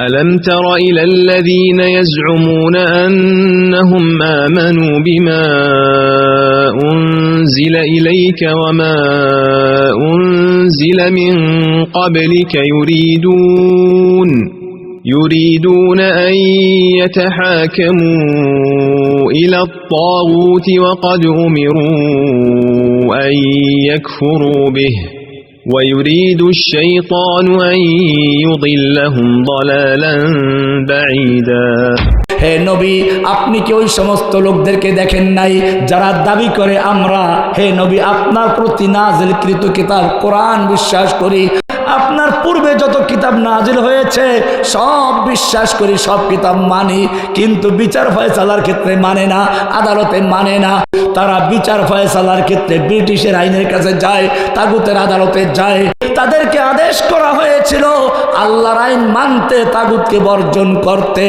ألم تر إلى الذين يزعمون أنهم آمنوا بما أنزل إليك وما أنزل من قبلك يريدون يريدون أن يتحاكموا إلى الطاغوت وقد أمروا أن يكفروا به. ويريد الشيطان أن يضلهم ضلالا بعيدا হে নবী আপনি কি ওই সমস্ত লোকদেরকে দেখেন নাই যারা দাবি করে আমরা হে নবী আপনার প্রতি নাজিলকৃত কিতাব কোরআন বিশ্বাস করি আপনার পূর্বে যত কিতাব নাজিল হয়েছে, সব বিশ্বাস করি সব কিতাব মানি, কিন্তু বিচার ফয়সালার ক্ষেত্রে মানে না, আদালতে মানে না। তারা বিচার ফয়সালার ক্ষেত্রে ব্রিটিশের আইনের কাছে যায়, তাগুতের আদালতে যায়। তাদেরকে আদেশ করা হয়েছিল, আল্লাহর আইন মানতে তাগুতকে বর্জন করতে।